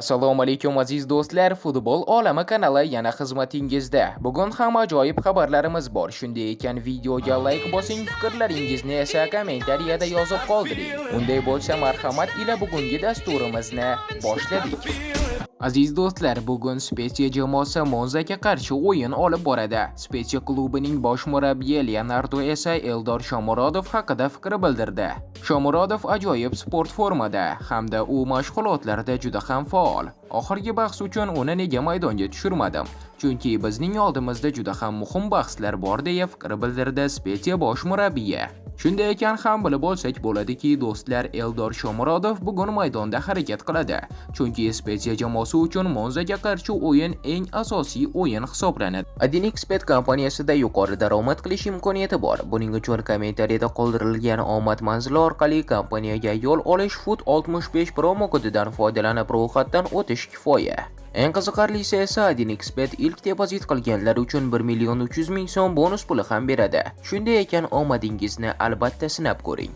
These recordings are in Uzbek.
Assalomu alaykum aziz do'stlar, Futbol olami kanali yana xizmatingizda. Bugun ham ajoyib xabarlarimiz bor. Shunday ekan videoga like bosing, fikrlaringizni esa kommentariyada yozib qoldiring. Unday bo'lsa marhamat ila bugungi dasturimizni boshladik. Aziz do'stlar, bugun Spezia jamoasi Monzaga qarshi o'yin olib boradi. Spezia klubining bosh murabbiyi Leonardo esa Eldor Shomurodov haqida fikr bildirdi. Shomurodov ajoyib sport formada hamda u mashg'ulotlarda juda ham faol. Oxirgi bahs uchun uni nega maydonga tushirmadim? Chunki bizning oldimizda juda ham muhim bahslar bor deya fikr bildirdi Spezia bosh murabbiyi. Shunday ekan ham bilib olsak bo'ladiki, do'stlar Eldor Shomurodov bugun maydonda harakat qiladi. Chunki Spezia jamoasi uchun Monzaga qarshi o'yin eng asosiy o'yin hisoblanadi. Adinxbet kompaniyasida yuqori daromad qilish imkoniyati bor. Buning uchun kommentariyada qoldirilgan omad manzili orqali kompaniyaga yo'l olish Food 65 promo kodidan foydalanib ro'yxatdan o'tish kifoya. Eng qiziqarlisi esa Adinexbet ilk depozit qilganlar uchun 1 million 300 ming so'm bonus puli ham beradi. Shunday ekan omadingizni albatta sinab ko'ring.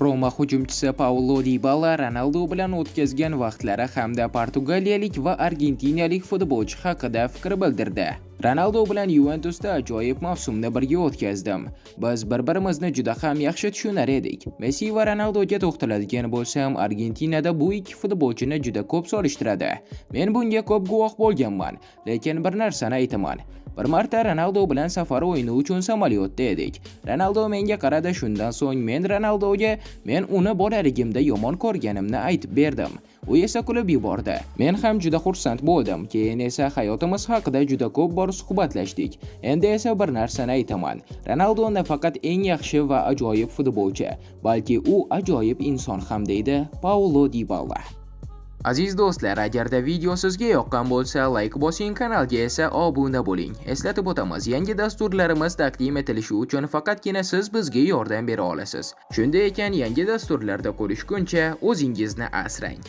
Roma hujumchisi Paulo Dybala Ronaldo bilan o'tkazgan vaqtlari hamda portugaliyalik va argentinalik futbolchi haqida fikr bildirdi. Ronaldo bilan Yuventusda ajoyib mavsumni birga o'tkazdim. Biz bir-birimizni juda ham yaxshi tushunar edik. Messi va Ronaldoga to'xtaladigan bo'lsam, Argentinada bu ikki futbolchini juda ko'p solishtiradi. Men bunga ko'p guvoh bo'lganman, lekin bir narsani aytaman. Bir marta Ronaldo bilan safar o'yini uchun samolyotda edik. Ronaldo menga qaradi, shundan so'ng men Ronaldoga men uni bolaligimda yomon ko'rganimni aytib berdim. U esa kulib yubordi. Men ham juda xursand bo'ldim. Keyin esa hayotimiz haqida juda ko'p bor suhbatlashdik. Endi esa bir narsani aytaman. Ronaldo nafaqat eng yaxshi va ajoyib futbolchi, balki u ajoyib inson ham deydi Paulo Dybala. Aziz do'stlar, agarda video sizga yoqqan bo'lsa, layk bosing, kanalga esa obuna bo'ling. Eslatib o'tamiz, yangi dasturlarimiz taqdim etilishi uchun faqatgina siz bizga yordam bera olasiz. Shunday ekan, yangi dasturlarda ko'rishguncha o'zingizni asrang.